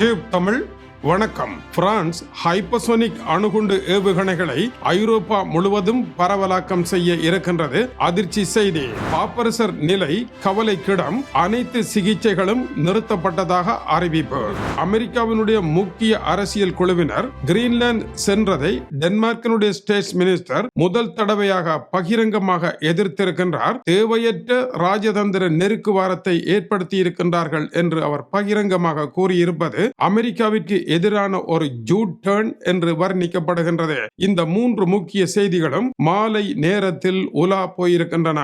Tube Tamil வணக்கம். France hypersonic அணுகுண்டு ஏவுகணைகளை ஐரோப்பா முழுவதும் பரவலாக்கம் செய்ய இருக்கின்றது. அதிர்ச்சி செய்தி. பாப்பரசர் நிலை கவலைக்கிடம் அனைத்து சிகிச்சைகளும் நிறுத்தப்பட்டதாக அறிவிப்பு. அமெரிக்காவினுடைய முக்கிய அரசியல் குழுவினர் கிரீன்லாந்து சென்றதை டென்மார்க்கினுடைய ஸ்டேட் மினிஸ்டர் முதல் தடவையாக பகிரங்கமாக எதிர்த்திருக்கின்றார். தேவையற்ற ராஜதந்திர நெருக்குவாரத்தை ஏற்படுத்தி இருக்கின்றார்கள் என்று அவர் பகிரங்கமாக கூறியிருப்பது அமெரிக்காவிற்கு எதிரான ஒரு ஜூட் டேர்ன் என்று வர்ணிக்கப்படுகின்றது. இந்த மூன்று முக்கிய செய்திகளும் மாலை நேரத்தில் உலா போயிருக்கின்றன.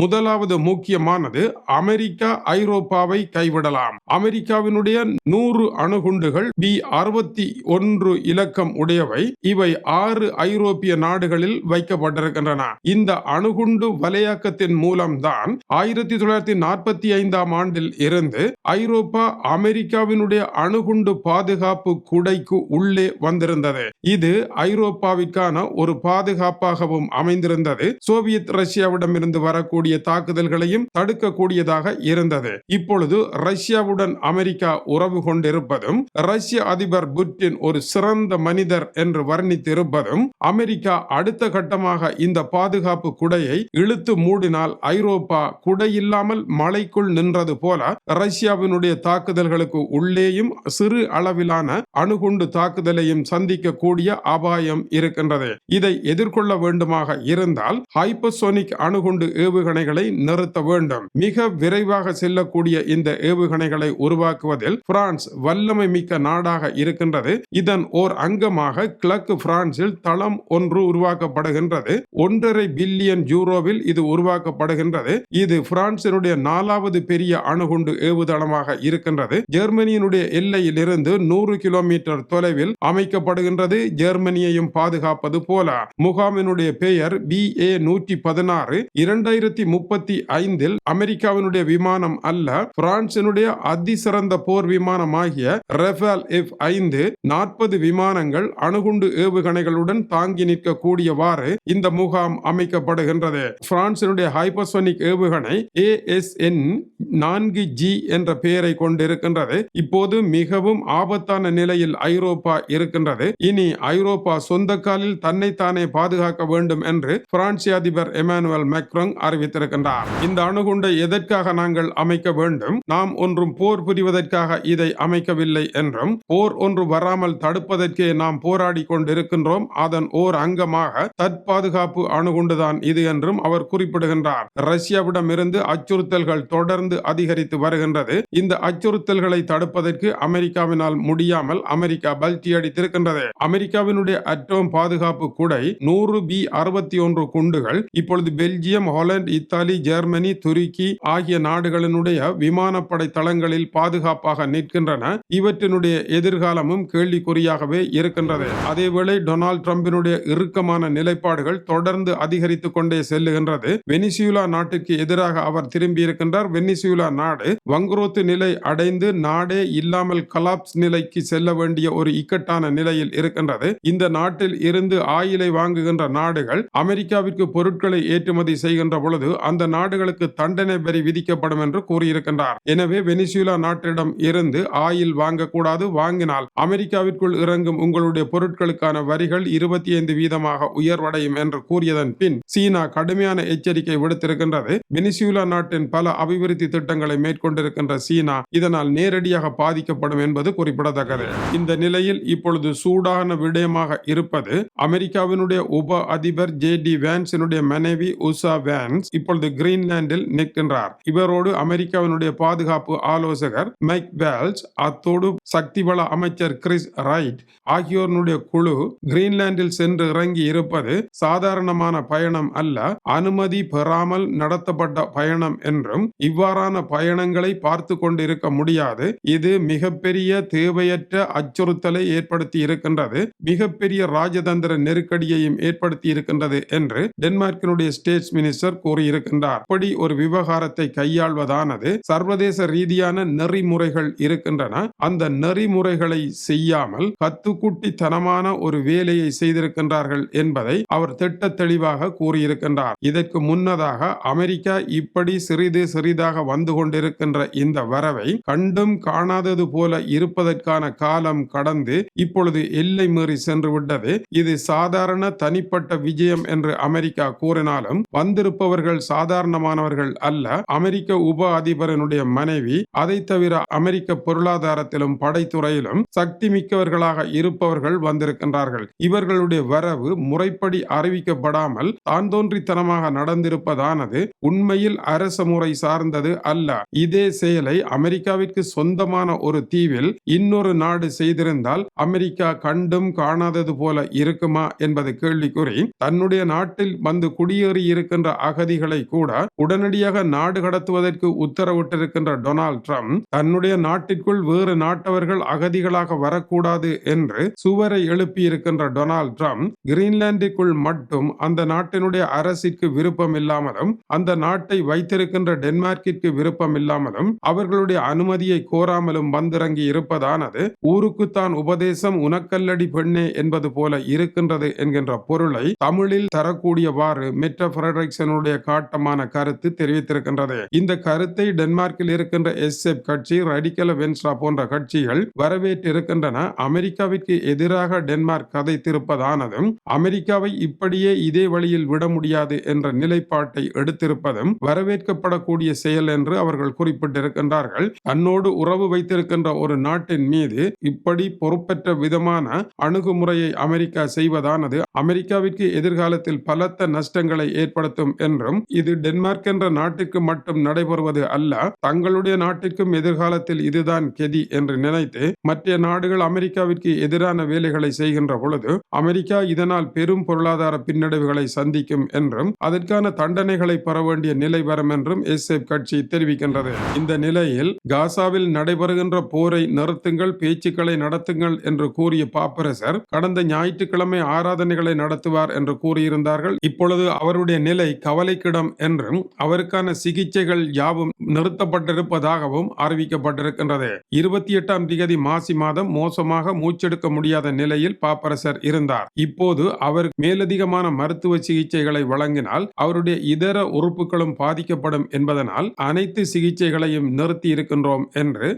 முதலாவது முக்கியமானது அமெரிக்கா ஐரோப்பாவை கைவிடலாம். அமெரிக்காவினுடைய நூறு அணுகுண்டுகள் பி அறுபத்தி ஒன்று இலக்கம் உடையவை. இவை ஆறு ஐரோப்பிய நாடுகளில் வைக்கப்பட்டிருக்கின்றன. இந்த அணுகுண்டு வலையாக்கத்தின் மூலம்தான் ஆயிரத்தி தொள்ளாயிரத்தி நாற்பத்தி ஐந்தாம் ஆண்டில் இருந்து ஐரோப்பா அமெரிக்காவினுடைய அணுகுண்டு பாதுகாப்பு குடைக்கு உள்ளே வந்திருந்தது. இது ஐரோப்பாவிற்கான ஒரு பாதுகாப்பாகவும் அமைந்திருந்தது. சோவியத் ரஷ்யாவிடமிருந்து வரக்கூடிய செய்யக்கூடிய தாக்குதல்களையும் தடுக்கக்கூடியதாக இருந்தது. இப்பொழுது ரஷ்யாவுடன் அமெரிக்கா உறவு கொண்டிருப்பதும் ரஷ்ய அதிபர் புட்டின் ஒரு சிறந்த மனிதர் என்று வர்ணித்திருப்பதும் அமெரிக்கா அடுத்த கட்டமாக இந்த பாதுகாப்பு குடையை இழுத்து மூடினால் ஐரோப்பா குடையில்லாமல் மலைக்குள் நின்றது போல ரஷ்யாவினுடைய தாக்குதல்களுக்கு உள்ளேயும் சிறு அளவிலான அணுகுண்டு தாக்குதலையும் சந்திக்கக்கூடிய அபாயம் இருக்கின்றது. இதை எதிர்கொள்ள வேண்டுமாக இருந்தால் ஹைப்பர்சோனிக் அணுகுண்டு ஏவுகணைகளை நிறுத்த வேண்டும். மிக விரைவாக செல்லக்கூடிய இந்த ஏவுகணைகளை உருவாக்குவதில் பிரான்ஸ் வல்லமை மிக்க நாடாக இருக்கின்றது. இதன் ஓர் அங்கமாக கிழக்கு பிரான்சில் தளம் ஒன்று உருவாக்கப்படுகின்றது. ஒன்றரை பில்லியன் யூரோவில் இது உருவாக்கப்படுகின்றது. இது பிரான்சினுடைய நாலாவது பெரிய அணுகுண்டு ஏவுதளமாக இருக்கின்றது. ஜெர்மனியினுடைய எல்லையில் இருந்து நூறு கிலோமீட்டர் தொலைவில் அமைக்கப்படுகின்றது. ஜெர்மனியையும் பாதுகாப்பது போல. முகாமினுடைய பெயர் பி ஏ நூற்றி பதினாறு. இரண்டாயிரத்தி முப்பத்தி ஐந்தில் அமெரிக்காவினுடைய விமானம் அல்ல பிரான்சினுடைய அதிசிறந்த போர் விமானமாகிய ரெஃபால் எஃப் ஐந்து நாற்பது விமானங்கள் அணுகுண்டு ஏவுகணைகளுடன் தாங்கி நிற்கக்கூடியவாறு இந்த முகாம் அமைக்கப்படுகின்றது. பிரான்சினுடைய ஹைப்பர்சோனிக் ஏவுகணை ஏஎஸ்என் நான்கு ஜி என்ற பெயரை கொண்டிருக்கின்றது. இப்போது மிகவும் ஆபத்தான நிலையில் ஐரோப்பா இருக்கின்றது. இனி ஐரோப்பா சொந்த காலில் தன்னைத்தானே பாதுகாக்க வேண்டும் என்று பிரான்சிய அதிபர் எமானுவல் மேக்ரோங் அறிவித்திருக்கின்றார் இந்த அணுகுண்டை எதற்காக நாங்கள் அமைக்க வேண்டும்? நாம் ஒன்றும் போர் புரிவதற்காக இதை அமைக்கவில்லை என்றும் போர் ஒன்று வராமல் தடுப்பதற்கே நாம் போராடி கொண்டிருக்கின்றோம். அதன் ஓர் அங்கமாக தற்பாதுகாப்பு அணுகுண்டுதான் இது என்றும் அவர் குறிப்பிடுகின்றார். ரஷ்யாவிடம் இருந்து அச்சுறுத்தல்கள் தொடர்ந்து அதிகரித்து வருகின்றது. இந்த அச்சுறுத்தல்களை தடுப்பதற்கு அமெரிக்காவினால் முடியாமல் அமெரிக்கா பல்டி அடித்திருக்கின்றது. அமெரிக்காவினுடைய அட்டோம் பாதுகாப்பு குடை நூறு பி அறுபத்தி ஒன்று குண்டுகள் இப்பொழுது பெல்ஜியம் ஹாலண்ட் இத்தாலி ஜெர்மனி துருக்கி ஆகிய நாடுகளினுடைய விமானப்படை தளங்களில் பாதுகாப்பாக நிற்கின்றன. இவற்றினுடைய எதிர்காலமும் கேள்விக்குறியாகவே இருக்கின்றது. அதேவேளை டொனால்ட் டிரம்பினுடைய இறுக்கமான நிலைப்பாடுகள் தொடர்ந்து அதிகரித்துக் கொண்டே செல்லுகின்றது. வெனிசுலா நாட்டிற்கு எதிராக அவர் திரும்பி இருக்கின்றார் வெனிசுலா நாடு வங்குரோத்து நிலை அடைந்து நாடே இல்லாமல் கலாப்ஸ் நிலைக்கு செல்ல வேண்டிய ஒரு இக்கட்டான நிலையில் இருக்கின்றது. இந்த நாட்டில் இருந்து ஆயிலை வாங்குகின்ற நாடுகள் அமெரிக்காவிற்கு பொருட்களை ஏற்றுமதி செய்கின்ற பொழுது அந்த நாடுகளுக்கு தண்டனை வரி விதிக்கப்படும் என்று கூறியிருக்கின்றார். எனவே வெனிசுலா நாட்டிடம் இருந்து ஆயில் வாங்கக்கூடாது வாங்கினால் அமெரிக்காவிற்குள் இறங்கும் உங்களுடைய பொருட்களுக்கான வரிகள் இருபத்தி ஐந்து வீதமாக உயர்வடையும் என்று கூறியதன் பின் சீனா கடுமையான எச்சரிக்கை விடுத்திருக்கின்றது. வெனிசுலா நாட்டின் பல அபிவிருத்தி திட்டங்களை மேற்கொண்டிருக்கின்ற சீனா இதனால் நேரடியாக பாதிக்கப்படும் என்பது குறிப்பிடத்தக்கது. இந்த நிலையில் இப்பொழுது சூடான விடயமாக இருப்பது அமெரிக்காவினுடைய உப அதிபர் ஜே டி வேன்ஸினுடைய மனைவி உஷா வேன்ஸ் இப்பொழுது கிரீன்லாந்தில் நிற்கின்றார். இவரோடு அமெரிக்காவினுடைய பாதுகாப்பு ஆலோசகர் மைக் வேல்ஸ் அத்தோடு சக்தி வள அமைச்சர் கிறிஸ் ரைட் ஆகியோருடைய குழு கிரீன்லாந்தில் சென்று இறங்கி இருப்பது சாதாரணமான பயணம் அல்ல. அனுமதி பெறாமல் நடத்தப்பட்ட பயணம் என்றும் இவ்வாறான பயணங்களை பார்த்து கொண்டிருக்க முடியாது. இது மிகப்பெரிய தேவையற்ற அச்சுறுத்தலை ஏற்படுத்தி இருக்கின்றது. மிகப்பெரிய ராஜதந்திர நெருக்கடியையும் ஏற்படுத்தி இருக்கின்றது என்று டென்மார்க்கினுடைய ஸ்டேட்ஸ் மினிஸ்டர் கூறியிருக்கின்றார். அப்படி ஒரு விவகாரத்தை கையாள்வதானது சர்வதேச ரீதியான நெறிமுறைகள் இருக்கின்றன. அந்த நெறிமுறைகளை செய்யாமல் கத்துக்குட்டித்தனமான ஒரு வேலையை செய்திருக்கின்றார்கள் என்பதை அவர் திட்ட தெளிவாக கூறியிருக்கின்றார். இதற்கு முன்னதாக அமெரிக்கா இப்படி சிறிது சிறிதாக வந்து கொண்டிருக்கின்ற இந்த வரவை கண்டும் காணாதது போல இருப்பதற்கான காலம் கடந்து இப்பொழுது எல்லை மீறி சென்று விட்டது. இது சாதாரண தனிப்பட்ட விஜயம் என்று அமெரிக்கா கூறினாலும் வந்திருப்பவர்கள் சாதாரணமானவர்கள் அல்ல. அமெரிக்க உப அதிபரனுடைய மனைவி அதை தவிர அமெரிக்க பொருளாதாரத்திலும் படைத்துறையிலும் சக்தி மிக்கவர்களாக இருப்பவர்கள் வந்திருக்கின்றார்கள். இவர்களுடைய வரவு முறைப்படி அறிவிக்கப்படாமல் தான் தோன்றித்தனமாக நடந்திருப்பதானது உண்மையில் அரச முறை சார்ந்தது அல்ல. இதே செயலை அமெரிக்காவிற்கு சொந்தமான ஒரு தீவில் இன்னொரு நாடு செய்திருந்தால் அமெரிக்கா கண்டும் காணாதது போல இருக்குமா என்பது கேள்விக்குறி தன்னுடைய நாட்டில் வந்து குடியேறி இருக்கின்ற அகதிகளை கூட உடனடியாக நாடு கடத்துவதற்கு உத்தரவிட்டிருக்கின்ற டொனால்ட் ட்ரம்ப் தன்னுடைய நாட்டிற்குள் வேறு நாட்டவர்கள் அகதிகளாக வரக்கூடாது என்று சுவரை எழுப்பியிருக்கின்ற டொனால்ட் ட்ரம்ப் கிரீன்லாந்திற்குள் மட்டும் அந்த நாட்டினுடைய அரசிற்கு விருப்பம் இல்லாமலும் அந்த நாட்டை வைத்திருக்கின்ற டென்மார்க்கிற்கு விருப்பம் இல்லாமலும் அவர்களுடைய அனுமதியை கோராமலும் வந்திறங்கி இருப்பதானது ஊருக்குத்தான் உபதேசம் உனக்கல்லடி பெண்ணே என்பது போல இருக்கின்றது என்கின்ற பொருளை தமிழில் தரக்கூடியவாறு மெட்ரோ ஃபிரடரிக்சனுடைய காட்டமான கருத்து தெரிவித்திருக்கின்றது. இந்த கருத்தை டென்மார்க்கில் இருக்கின்ற எஸ் கட்சி ரடிக்கல வென்ஸ்ரா போன்ற கட்சிகள் வரவேற்றிருக்கின்றன. அமெரிக்காவிற்கு எதிராக டென்மார்க் கதைத்திருப்பதானதும் அமெரிக்காவை இப்படியே இதே வழியில் விட முடியாது என்ற நிலைப்பாட்டை எடுத்திருப்பதும் வரவேற்கப்படக்கூடிய செயல் என்று அவர்கள் குறிப்பிட்டிருக்கின்றார்கள். தன்னோடு உறவு வைத்திருக்கின்ற ஒரு நாட்டின் மீது இப்படி பொறுப்பற்ற விதமான அணுகுமுறையை அமெரிக்கா செய்வதானது அமெரிக்காவிற்கு எதிர்காலத்தில் பலத்த நஷ்டங்களை ஏற்படுத்தும் என்றும் இது டென்மார்க் என்ற நாட்டிற்கு மட்டும் நடைபெறுவது அல்ல தங்களுடைய நாட்டிற்கும் எதிர்காலத்தில் இதுதான் கெதி என்று நினைத்து மற்ற நாடுகள் அமெரிக்காவிற்கு எதிரான வேலைகளை செய்கின்ற பொழுது அமெரிக்கா இதனால் பெரும் பொருளாதார பின்னடைவுகளை சந்திக்கும் என்றும் அதற்கான தண்டனைகளை பெற வேண்டிய நிலை வரும் என்றும் எஸ்எப் கட்சி தெரிவிக்கின்றது. இந்த நிலையில் காசாவில் நடைபெறுகின்ற போரை நிறுத்துங்கள் பேச்சுக்களை நடத்துங்கள் என்று கூறிய பாப்பரசர் கடந்த ஞாயிற்றுக்கிழமை ஆராதனைகளை நடத்துவார் என்று கூறியிருந்தார்கள். இப்பொழுது அவருடைய நிலை கவலைக்கிடம் என்றும் அவருக்கான சிகிச்சைகள் யாவும் நிறுத்தப்பட்டிருப்பதாகவும் அறிவிக்கப்பட்டிருக்கின்றது. இருபத்தி எட்டாம் திகதி மாசி மாதம் மோசமாக மூச்செடுக்க முடியாத நிலையில் பாப்பரசர் இருந்தார். இப்போது அவர் மேலதிகமான மருத்துவ சிகிச்சைகளை வழங்கினால் அவருடைய இதர உறுப்புகளும் பாதிக்கப்படும் என்பதனால் அனைத்து சிகிச்சைகளையும் நிறுத்தி இருக்கின்றோம் என்று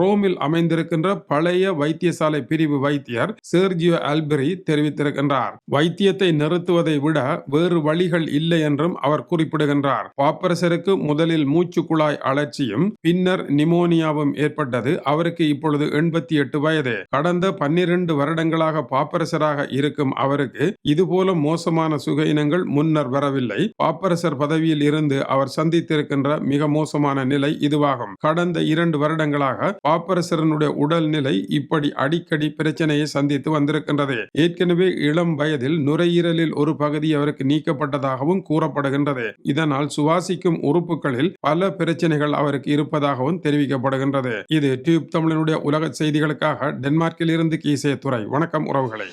ரோமில் அமைந்திருக்கின்ற பழைய வைத்தியசாலை பிரிவு வைத்தியர் சேர்ஜியோ அல்பெரி தெரிவித்திருக்கின்றார். வைத்தியத்தை நிறுத்துவதை விட வேறு வழிகள் இல்லை என்றும் அவர் குறிப்பிடுகின்றார். பாப்பரசருக்கு முதலில் மூச்சு குழாய் அழற்சியும் பின்னர் நிமோனியாவும் ஏற்பட்டது. அவருக்கு இப்பொழுது எண்பத்தி எட்டு வயது. கடந்த பன்னிரண்டு வருடங்களாக பாப்பரசராக இருக்கும் அவருக்கு இதுபோல மோசமான சுகையினங்கள் முன்னர் வரவில்லை. பாப்பரசர் பதவியில் இருந்து அவர் சந்தித்திருக்கின்ற மிக மோசமான நிலை இதுவாகும். கடந்த இரண்டு வருடங்களாக பாப்பரசரனுடைய உடல்நிலை இப்படி அடிக்கடி பிரச்சனையை சந்தித்து வந்திருக்கின்றது. ஏற்கனவே இளம் வயதில் நுரையீரலில் ஒரு பகுதி அவருக்கு நீக்கப்பட்டதாகவும் கூறப்படுகின்றது. இதனால் சுவாசிக்கும் உறுப்புகளில் பல பிரச்சனைகள் அவருக்கு இருப்பதாகவும் தெரிவிக்கப்படுகின்றது. இது டியூப் தமிழனுடைய உலக செய்திகளுக்காக டென்மார்க்கில் இருந்து கீசே துறை வணக்கம் உறவுகளை.